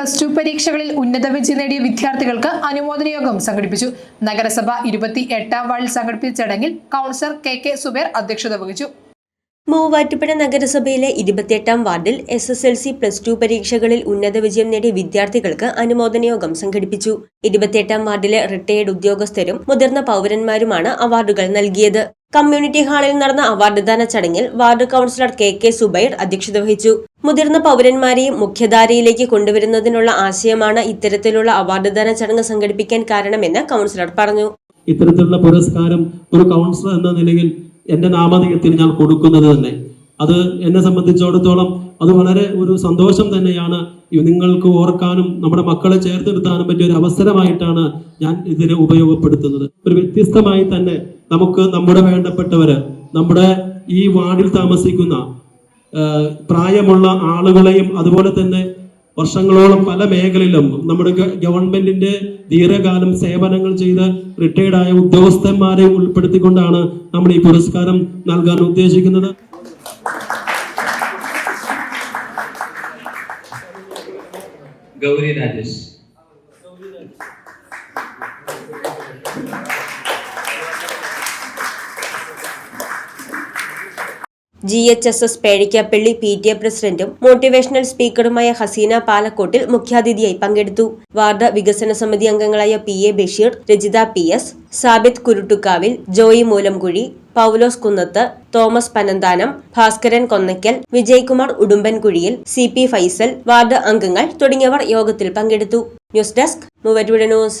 plus two പരീക്ഷകളിൽ ഉന്നത വിജയം നേടിയ വിദ്യാർത്ഥികൾക്ക് അനുമോദന യോഗം സംഘടിപ്പിച്ചു. നഗരസഭ ഇരുപത്തി എട്ടാം വാർഡിൽ സംഘടിപ്പിച്ച ചടങ്ങിൽ കൗൺസിലർ കെ കെ സുബേർ അധ്യക്ഷത വഹിച്ചു. മൂവാറ്റുപുഴ നഗരസഭയിലെ ഇരുപത്തിയെട്ടാം വാർഡിൽ S S L C plus two പരീക്ഷകളിൽ ഉന്നത വിജയം നേടിയ വിദ്യാർത്ഥികൾക്ക് അനുമോദന യോഗം സംഘടിപ്പിച്ചു. ഇരുപത്തിയെട്ടാം വാർഡിലെ റിട്ടയേർഡ് ഉദ്യോഗസ്ഥരും മുതിർന്ന പൗരന്മാരുമാണ് അവാർഡുകൾ നൽകിയത്. കമ്മ്യൂണിറ്റി ഹാളിൽ നടന്ന അവാർഡ്ദാന ചടങ്ങിൽ ward councillor K K Zubair അധ്യക്ഷത വഹിച്ചു. മുതിർന്ന പൗരന്മാരെയും മുഖ്യധാരയിലേക്ക് കൊണ്ടുവരുന്നതിനുള്ള ആശയമാണ് ഇത്തരത്തിലുള്ള അവാർഡ്ദാന ചടങ്ങ് സംഘടിപ്പിക്കാൻ കാരണമെന്ന് കൌൺസിലർ പറഞ്ഞു. ഇത്തരത്തിലുള്ള പുരസ്കാരം ഒരു കൗൺസിലർ എന്ന നിലയിൽ എന്റെ നാമധേയത്തിൽ ഞാൻ കൊടുക്കുന്നത് തന്നെ. അത് എന്നെ സംബന്ധിച്ചിടത്തോളം അത് വളരെ ഒരു സന്തോഷം തന്നെയാണ്. നിങ്ങൾക്ക് ഓർക്കാനും നമ്മുടെ മക്കളെ ചേർത്ത് നിർത്താനും പറ്റിയ ഒരു അവസരമായിട്ടാണ് ഞാൻ ഇതിനെ ഉപയോഗപ്പെടുത്തുന്നത്. ഒരു വ്യത്യസ്തമായി തന്നെ നമുക്ക് നമ്മുടെ വേണ്ടപ്പെട്ടവര് നമ്മുടെ ഈ വാർഡിൽ താമസിക്കുന്ന പ്രായമുള്ള ആളുകളെയും അതുപോലെ തന്നെ വർഷങ്ങളോളം പല മേഖലയിലും നമ്മുടെ ഗവൺമെന്റിന്റെ ദീർഘകാലം സേവനങ്ങൾ ചെയ്ത് റിട്ടയർഡായ ഉദ്യോഗസ്ഥന്മാരെ ഉൾപ്പെടുത്തിക്കൊണ്ടാണ് നമ്മൾ ഈ പുരസ്കാരം നൽകാൻ ഉദ്ദേശിക്കുന്നത്. Gauri Rajesh. G H S S Pezhikkappally P T A പ്രസിഡന്റും മോട്ടിവേഷണൽ സ്പീക്കറുമായ ഹസീന പാലക്കോട്ടിൽ മുഖ്യാതിഥിയായി പങ്കെടുത്തു. വാർഡ് വികസന സമിതി അംഗങ്ങളായ P A Basheer Rajitha P S Sabith Kuruttukkavil Joy Moolamkuzhi Paulose Kunnath Thomas Pananthanam Bhaskaran Konnakkal Vijaykumar Udumbankuzhiyil C P Faisal ward അംഗങ്ങൾ തുടങ്ങിയവർ യോഗത്തിൽ പങ്കെടുത്തു. ന്യൂസ് ഡെസ്ക് മൂവരുടെ ന്യൂസ്.